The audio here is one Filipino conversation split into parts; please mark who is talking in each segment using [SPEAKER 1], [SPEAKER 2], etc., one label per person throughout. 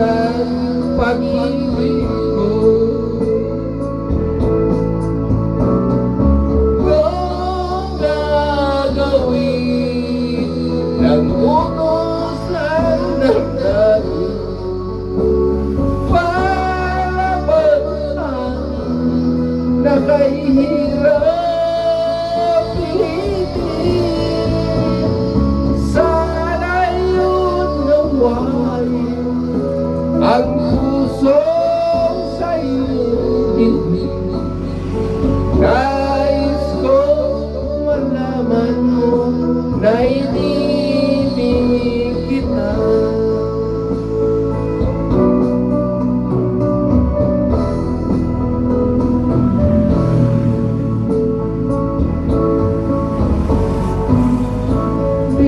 [SPEAKER 1] Ang pag-ibig ko Kung gagawin ng utos ng damdamin Para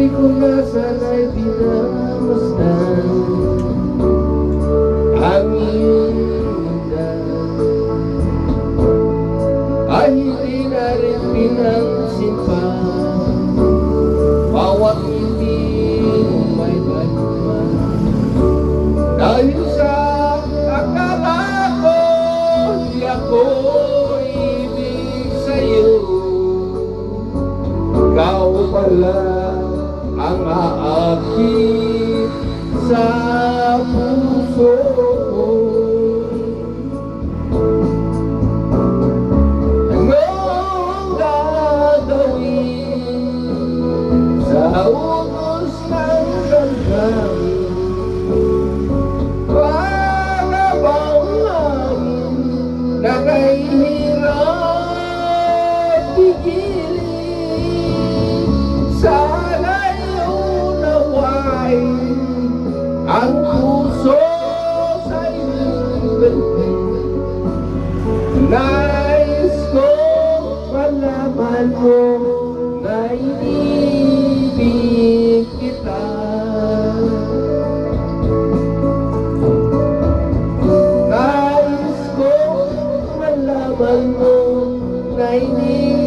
[SPEAKER 1] Di ko na sana'y pinamasdan Ang iyong mundo ay hindi na rin pinansin pa. Bawat hindi may balima Dahil sa akala ko Di ako ibig sa'yo. Ikaw pala ang aakit sa puso malaman mo na inibig kita. Nais ko malaman mo na inibig